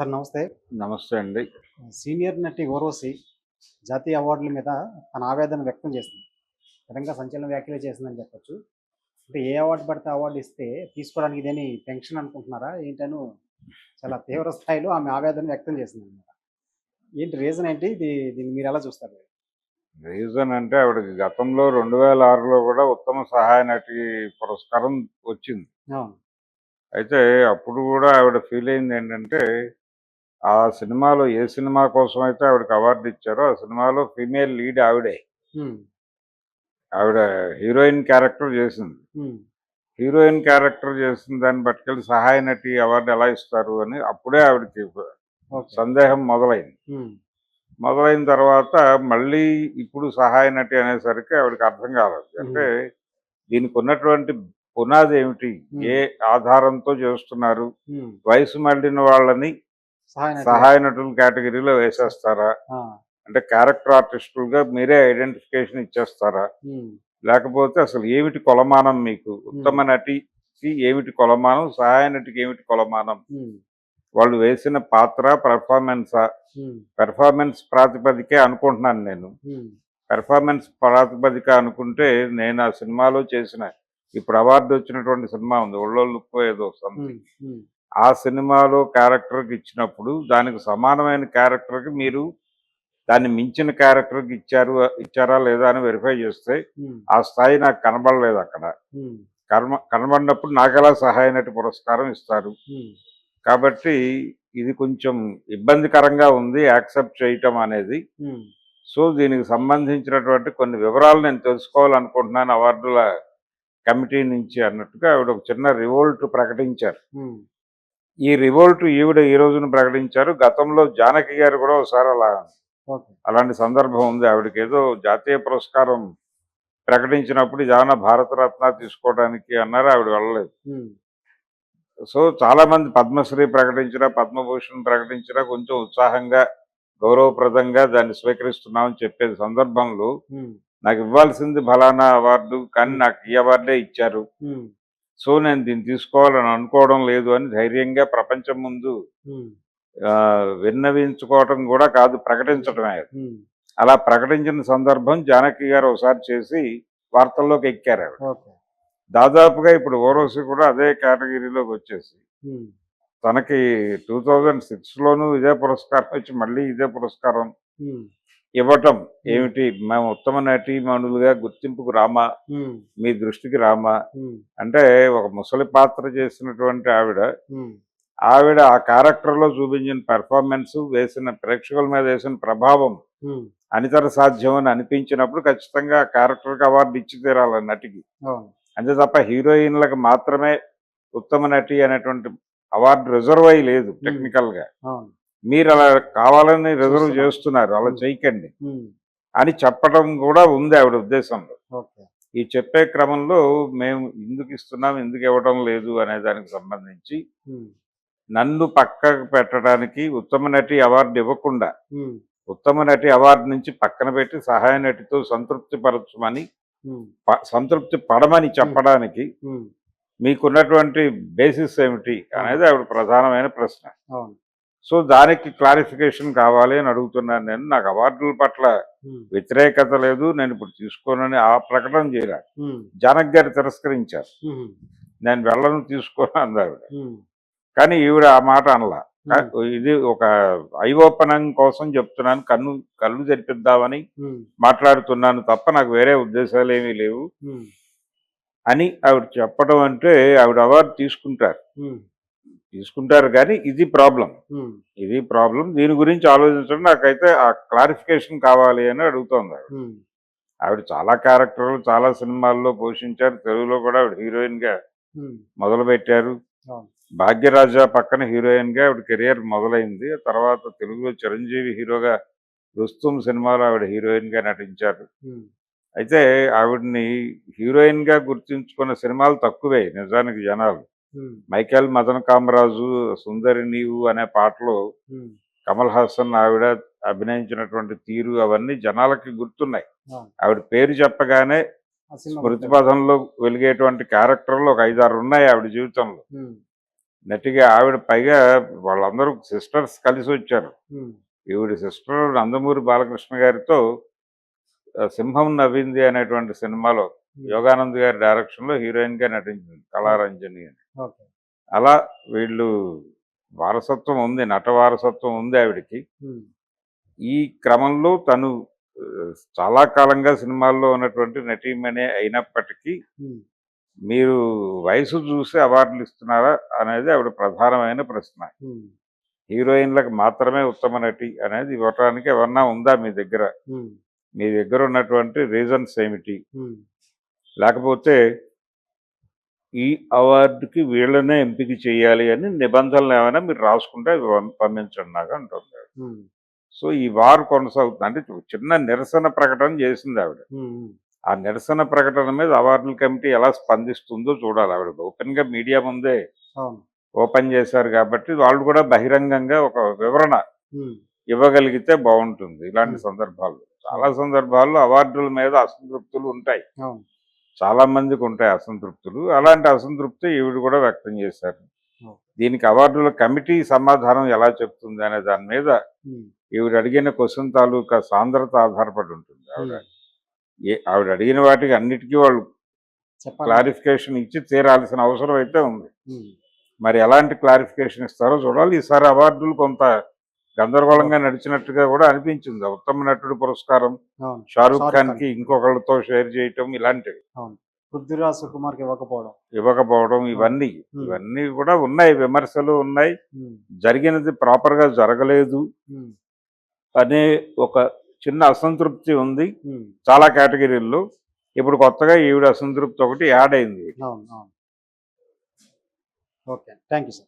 Sir నమస్తే. నమస్తే అండి. సీనియర్ నటి ఓర్వశి జాతీయ అవార్డుల మీద తన ఆవేదన వ్యక్తం చేసింది. విధంగా సంచలన వ్యాఖ్యలు చేసిందని చెప్పొచ్చు. అంటే ఏ అవార్డు పడితే అవార్డు ఇస్తే తీసుకోవడానికి ఇదేని పెన్షన్ అనుకుంటున్నారా? ఏంటను చాలా తీవ్ర స్థాయిలో ఆమె ఆవేదన వ్యక్తం చేసింది అనమాట ఏంటి రీజన్ ఏంటి? ఇది దీన్ని మీరు ఎలా చూస్తారు? రీజన్ అంటే ఆవిడకి గతంలో రెండు వేల ఆరులో కూడా ఉత్తమ సహాయ నటి పురస్కారం వచ్చింది. అయితే అప్పుడు కూడా ఆవిడ ఫీల్ అయింది ఏంటంటే ఆ సినిమాలో ఏ సినిమా కోసం అయితే ఆవిడకి అవార్డు ఇచ్చారో ఆ సినిమాలో ఫీమేల్ లీడ్ ఆవిడే. ఆవిడ హీరోయిన్ క్యారెక్టర్ చేసింది. హీరోయిన్ క్యారెక్టర్ చేసిన దాన్ని పట్టుకెళ్ళి సహాయ నటి అవార్డు ఎలా ఇస్తారు అని అప్పుడే ఆవిడకి సందేహం మొదలైంది. మొదలైన తర్వాత మళ్ళీ ఇప్పుడు సహాయ నటి అనేసరికి ఆవిడకి అర్థం కాలేదు. అంటే దీనికి ఉన్నటువంటి పునాది ఏమిటి. ఏ ఆధారంతో చేస్తున్నారు? వయసు మళ్ళిన వాళ్ళని సహాయ నటి. సహాయ నటుల కేటగిరీలో వేసేస్తారా? అంటే క్యారెక్టర్ ఆర్టిస్టులుగా మీరే ఐడెంటిఫికేషన్ ఇచ్చేస్తారా? లేకపోతే అసలు ఏమిటి కొలమానం మీకు? ఉత్తమ నటికి ఏమిటి కొలమానం? సహాయ నటికి ఏమిటి కొలమానం? వాళ్ళు వేసిన పాత్ర పెర్ఫార్మెన్సా పెర్ఫార్మెన్స్ ప్రాతిపదికే అనుకుంటున్నాను నేను. పెర్ఫార్మెన్స్ ప్రాతిపదిక అనుకుంటే నేను ఆ సినిమాలో చేసిన ఇప్పుడు అవార్డు వచ్చినటువంటి సినిమా ఉంది ఒళ్ళోళ్ళుకో ఏదో సంథింగ్ ఆ సినిమాలో క్యారెక్టర్కి ఇచ్చినప్పుడు దానికి సమానమైన క్యారెక్టర్కి మీరు దాన్ని మించిన క్యారెక్టర్కి ఇచ్చారు ఇచ్చారా లేదా అని వెరిఫై చేస్తే ఆ స్థాయి నాకు కనబడలేదు అక్కడ. కనబ కనబడినప్పుడు నాకెలా సహాయ నటి పురస్కారం ఇస్తారు? కాబట్టి ఇది కొంచెం ఇబ్బందికరంగా ఉంది యాక్సెప్ట్ చేయటం అనేది. సో దీనికి సంబంధించినటువంటి కొన్ని వివరాలు నేను తెలుసుకోవాలనుకుంటున్నాను అవార్డుల కమిటీ నుంచి అన్నట్టుగా ఆవిడ ఒక చిన్న రివోల్ట్ ప్రకటించారు. ఈ రివోల్ట్ ఈవిడ ఈ రోజున ప్రకటించారు. గతంలో జానకి గారు కూడా ఒకసారి అలా అలాంటి సందర్భం ఉంది. ఆవిడకి ఏదో జాతీయ పురస్కారం ప్రకటించినప్పుడు జాన భారతరత్న తీసుకోవడానికి అన్నారు. ఆవిడ వెళ్ళలేదు. సో చాలా మంది పద్మశ్రీ ప్రకటించినా పద్మభూషణ్ ప్రకటించినా కొంచెం ఉత్సాహంగా గౌరవప్రదంగా దాన్ని స్వీకరిస్తున్నామని చెప్పే సందర్భంలో నాకు ఇవ్వాల్సింది ఫలానా అవార్డు కానీ నాకు ఈ అవార్డే ఇచ్చారు. సో నేను దీన్ని తీసుకోవాలని అనుకోవడం లేదు అని ధైర్యంగా ప్రపంచం ముందు విన్నవించుకోవటం కూడా కాదు ప్రకటించడమే ఉమ్, అలా ప్రకటించిన సందర్భం జానకి గారు ఒకసారి చేసి వార్తల్లోకి ఎక్కారు ఆవిడ. దాదాపుగా ఇప్పుడు ఓరోసి కూడా అదే కేటగిరీలోకి వచ్చేసి. తనకి టూ థౌజండ్ సిక్స్లోనూ ఇదే పురస్కారం వచ్చి మళ్ళీ ఇదే పురస్కారం ఇవ్వటం ఏమిటి? మేము ఉత్తమ నటీమణులుగా గుర్తింపుకు రామా? మీ దృష్టికి రామా? అంటే ఒక ముసలి పాత్ర చేసినటువంటి ఆవిడ ఆవిడ ఆ క్యారెక్టర్లో చూపించిన పెర్ఫార్మెన్స్ వేసిన ప్రేక్షకుల మీద వేసిన ప్రభావం అనితర సాధ్యం అని అనిపించినప్పుడు ఖచ్చితంగా ఆ క్యారెక్టర్కి అవార్డు ఇచ్చి తీరాలి నటికి. అంతే తప్ప హీరోయిన్లకు మాత్రమే ఉత్తమ నటి అనేటువంటి అవార్డు రిజర్వ్ అయ్యి లేదు టెక్నికల్గా మీరు అలా కావాలని రిజర్వ్ చూస్తున్నాం. చేస్తున్నారు అలా ఉమ్. చేయకండి. ఉమ్, అని చెప్పడం కూడా ఉంది ఆవిడ ఉద్దేశంలో. ఈ చెప్పే క్రమంలో మేము ఎందుకు ఇస్తున్నాం ఎందుకు ఇవ్వడం లేదు అనే దానికి సంబంధించి ఉమ్, నన్ను పక్కకు పెట్టడానికి ఉత్తమ నటి అవార్డు ఇవ్వకుండా ఉత్తమ నటి అవార్డు నుంచి పక్కన పెట్టి సహాయ నటితో సంతృప్తి పరచమని సంతృప్తి పడమని చెప్పడానికి మీకున్నటువంటి బేసిస్ ఏమిటి అనేది ఆవిడ ప్రధానమైన ప్రశ్న. సో దానికి క్లారిఫికేషన్ కావాలి అని అడుగుతున్నాను నేను. నాకు అవార్డుల పట్ల వ్యతిరేకత లేదు. నేను ఇప్పుడు తీసుకోనని ఆ ప్రకటన చేయాలి ఉమ్, జనక్ గారు తిరస్కరించారు. నేను వెళ్ళను తీసుకోను అంది ఆవిడ ఉమ్, కానీ ఈవిడ ఆ మాట అనలా. ఇది ఒక ఐ ఓపెనింగ్ కోసం చెప్తున్నాను. కన్ను కళ్ళు తెరిపిద్దామని ఉమ్, మాట్లాడుతున్నాను తప్ప నాకు వేరే ఉద్దేశాలు ఏమీ లేవు అని ఆవిడ చెప్పడం అంటే ఆవిడ అవార్డు తీసుకుంటారు. తీసుకుంటారు కానీ ఇది ప్రాబ్లం. ఇది ప్రాబ్లం. దీని గురించి ఆలోచించడం నాకైతే ఆ క్లారిఫికేషన్ కావాలి అని అడుగుతోంది ఆవిడ. ఆవిడ చాలా క్యారెక్టర్లు చాలా సినిమాల్లో పోషించారు. తెలుగులో కూడా ఆవిడ హీరోయిన్గా మొదలు పెట్టారు. భాగ్యరాజ పక్కన హీరోయిన్గా ఆవిడ కెరియర్ మొదలైంది. తర్వాత తెలుగులో చిరంజీవి హీరోగా రుస్తుం సినిమాలో ఆవిడ హీరోయిన్గా నటించారు. అయితే ఆవిడని హీరోయిన్గా గుర్తించుకున్న సినిమాలు తక్కువే నిజానికి జనాలు. మైకేల్ మదన్ కామరాజు సుందరి నీవు అనే పాటలో కమల్ హాసన్ ఆవిడ అభినయించినటువంటి తీరు అవన్నీ జనాలకి గుర్తున్నాయి. ఆవిడ పేరు చెప్పగానే స్మృతి వెలిగేటువంటి క్యారెక్టర్లు ఒక ఐదారు ఉన్నాయి ఆవిడ జీవితంలో. నటిగా ఆవిడ పైగా వాళ్ళందరూ సిస్టర్స్ కలిసి వచ్చారు. ఈవిడ సిస్టర్ నందమూరి బాలకృష్ణ గారితో సింహం నవ్వింది అనేటువంటి సినిమాలో యోగానంద్ గారి డైరెక్షన్లో హీరోయిన్గా నటించింది కళారంజని అని. అలా వీళ్ళు వారసత్వం ఉంది నట వారసత్వం ఉంది ఆవిడకి. ఉమ్, ఈ క్రమంలో తను చాలా కాలంగా సినిమాల్లో ఉన్నటువంటి నటీమణి అయినప్పటికీ ఉమ్, మీరు వయసు చూసి అవార్డులు ఇస్తున్నారా అనేది ఆవిడ ప్రధానమైన ప్రశ్న. హీరోయిన్లకు మాత్రమే ఉత్తమ నటి అనేది ఇవ్వటానికి ఏమన్నా ఉందా మీ దగ్గర? మీ దగ్గర ఉన్నటువంటి రీజన్స్ ఏమిటి? లేకపోతే ఈ అవార్డుకి వీళ్ళనే ఎంపిక చేయాలి అని నిబంధనలు ఏమైనా మీరు రాసుకుంటే అవి పంపించండి నాకు సో ఈ వార్ కొనసాగుతుంది. అంటే చిన్న నిరసన ప్రకటన చేసింది ఆవిడ. ఆ నిరసన ప్రకటన మీద అవార్డుల కమిటీ ఎలా స్పందిస్తుందో చూడాలి ఆవిడ. ఓపెన్గా మీడియా ముందే ఓపెన్ చేశారు కాబట్టి వాళ్ళు కూడా బహిరంగంగా ఒక వివరణ ఇవ్వగలిగితే బాగుంటుంది ఇలాంటి. సందర్భాల్లో. చాలా సందర్భాల్లో అవార్డుల మీద అసంతృప్తులు ఉంటాయి. అవును చాలా మందికి ఉంటాయి అసంతృప్తులు. అలాంటి అసంతృప్తి ఈవిడ కూడా వ్యక్తం చేశారు. దీనికి అవార్డుల కమిటీ సమాధానం ఎలా చెప్తుంది అనే దాని మీద ఈవిడ అడిగిన క్వశ్చన్ తాలూకా సాంద్రత ఆధారపడి ఉంటుంది ఆవిడ. ఏ ఆవిడ అడిగిన వాటికి అన్నిటికీ వాళ్ళు క్లారిఫికేషన్ ఇచ్చి తీరాల్సిన అవసరం అయితే ఉంది. మరి ఎలాంటి క్లారిఫికేషన్ ఇస్తారో చూడాలి. ఈసారి అవార్డులు కొంత గందరగోళంగా నడిచినట్టుగా కూడా అనిపించింది. ఉత్తమ నటుడు పురస్కారం షారూక్ ఖాన్. కి ఇంకొకళ్ళతో షేర్ చేయటం ఇలాంటివి. పృథ్వీరాజ్ సుకుమార్కి ఇవ్వకపోవడం. ఇవ్వకపోవడం ఇవన్నీ ఇవన్నీ కూడా ఉన్నాయి. విమర్శలు ఉన్నాయి. జరిగినది ప్రాపర్గా జరగలేదు అనే ఒక చిన్న అసంతృప్తి ఉంది చాలా కేటగిరీల్లో. ఇప్పుడు కొత్తగా ఈవిడ అసంతృప్తి ఒకటి యాడ్ అయింది. ఓకే. Thank you sir.